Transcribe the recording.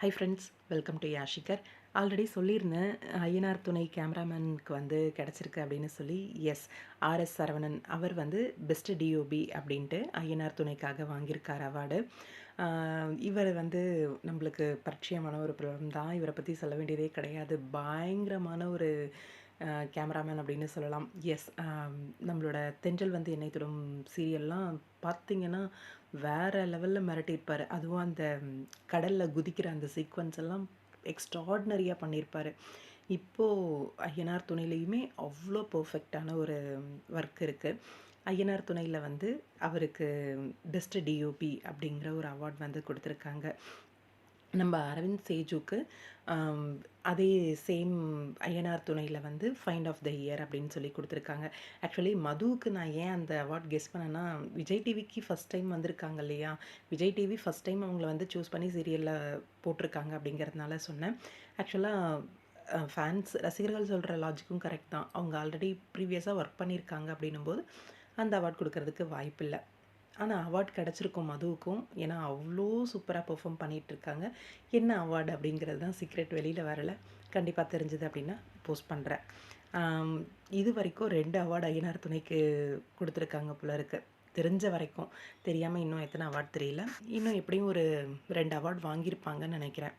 High friends welcome to யாஷிகர் already சொல்லியிருந்தேன் ஐயனார் துணை கேமராமேனுக்கு வந்து கிடச்சிருக்கு அப்படின்னு சொல்லி. எஸ் ஆர்எஸ் சரவணன் அவர் வந்து பெஸ்ட் டிஓபி அப்படின்ட்டு ஐயனார் துணைக்காக வாங்கியிருக்கார் அவார்டு. இவர் வந்து நம்மளுக்கு பரிச்சயமான ஒரு பிரபலம் தான் இவரை பற்றி சொல்ல வேண்டியதே கிடையாது. பயங்கரமான ஒரு கேமராமேன் அப்படின்னு சொல்லலாம். எஸ் நம்மளோட தென்றல் வந்து என்னை தொடும் சீரியல்லாம் பார்த்தீங்கன்னா வேறு லெவலில் மிரட்டியிருப்பார். அதுவும் அந்த கடலில் குதிக்கிற அந்த சீக்வன்ஸ் எல்லாம் எக்ஸ்ட்ராடினரியாக பண்ணியிருப்பார். இப்போது ஐயனார் துணையிலையுமே அவ்வளோ பர்ஃபெக்டான ஒரு ஒர்க் இருக்குது ஐயனார் துணையில் வந்து அவருக்கு பெஸ்ட் டிஓபி அப்படிங்கிற ஒரு அவார்ட் வந்து கொடுத்துருக்காங்க. நம்ம அரவிந்த் சேஜுக்கு அதே சேம் ஐயனார் துணையில் வந்து ஃபைண்ட் ஆஃப் த இயர் அப்படின்னு சொல்லி கொடுத்துருக்காங்க. ஆக்சுவலி மதுவுக்கு நான் ஏன் அந்த அவார்ட் கெஸ் பண்ணேன்னா விஜய் டிவிக்கு ஃபஸ்ட் டைம் வந்திருக்காங்க இல்லையா? விஜய் டிவி ஃபஸ்ட் டைம் அவங்கள வந்து சூஸ் பண்ணி சீரியலில் போட்டிருக்காங்க அப்படிங்கிறதுனால சொன்னேன். ஆக்சுவலாக ஃபேன்ஸ் ரசிகர்கள் சொல்கிற லாஜிக்கும் கரெக்ட் தான். அவங்க ஆல்ரெடி ப்ரீவியஸாக ஒர்க் பண்ணியிருக்காங்க அப்படின்னும் போது அந்த அவார்ட் கொடுக்கறதுக்கு வாய்ப்பு இல்லை ஆனால் அவார்ட் கிடச்சிருக்கும் மதுவுக்கும். ஏன்னா அவ்வளோ சூப்பராக பெர்ஃபார்ம் பண்ணிகிட்ருக்காங்க என்ன அவார்டு அப்படிங்கிறது தான் சீக்ரெட் வெளியில் வரலை. கண்டிப்பாக தெரிஞ்சுது அப்படின்னா போஸ்ட் பண்ணுறேன் இது வரைக்கும் ரெண்டு அவார்டு ஐயனார் துணைக்கு கொடுத்துருக்காங்க போல இருக்குது தெரிஞ்ச வரைக்கும். தெரியாமல் இன்னும் எத்தனை அவார்ட் தெரியல. இன்னும் எப்படியும் ஒரு ரெண்டு அவார்ட் வாங்கியிருப்பாங்கன்னு நினைக்கிறேன்.